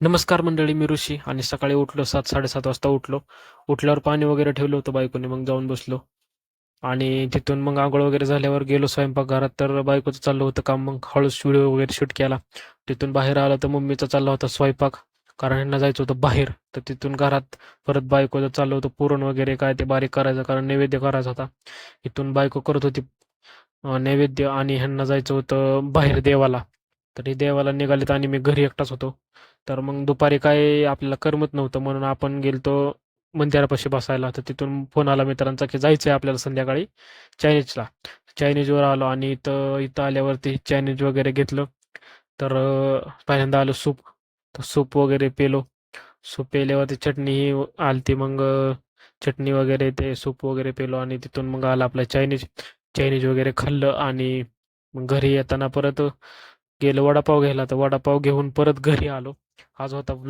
नमस्कार मंडळी मी ऋषी आणि सकाळी उठलो सात साडेसात वाजता उठलो. उठल्यावर पाणी वगैरे ठेवलं होतं बायकोने मग जाऊन बसलो. आणि तिथून मग आंघोळ वगैरे झाल्यावर गेलो स्वयंपाकघरात तर बायकोचं चाललं होतं काम. मग हळूच व्हिडिओ वगैरे शूट केला. तिथून बाहेर आलं तर मम्मीचा चालला होता स्वयंपाक. कारण यांना जायचं होतं बाहेर. तर तिथून घरात परत बायकोचं चाललं होतं पुरण वगैरे काय ते बारीक करायचं. कारण नैवेद्य करायचा होता. इथून बायको करत होती नैवेद्य आणि ह्यांना जायचं होतं बाहेर देवाला. तरी देवाला निघालेत आणि मी घरी एकटाच होतो. तर मग दुपारी काय आपल्याला करमत नव्हतं. म्हणून आपण गेलतो मंदिरापाशी बसायला. तर तिथून फोन आला मित्रांचा की जायचं आहे आपल्याला संध्याकाळी चायनीजला. चायनीजवर आलो आणि इथं इथं आल्यावरती चायनीज वगैरे घेतलं. तर पहिल्यांदा आलो सूप. तर सूप वगैरे पेलो. सूप पेल्यावरती चटणी आलती. मग चटणी वगैरे ते सूप वगैरे पेलो आणि तिथून मग आला आपला चायनीज. चायनीज वगैरे खाल्लं आणि मग घरी येताना परत गेलो वडापाव घ्यायला. तर वडापाव घेऊन परत घरी आलो. आज होता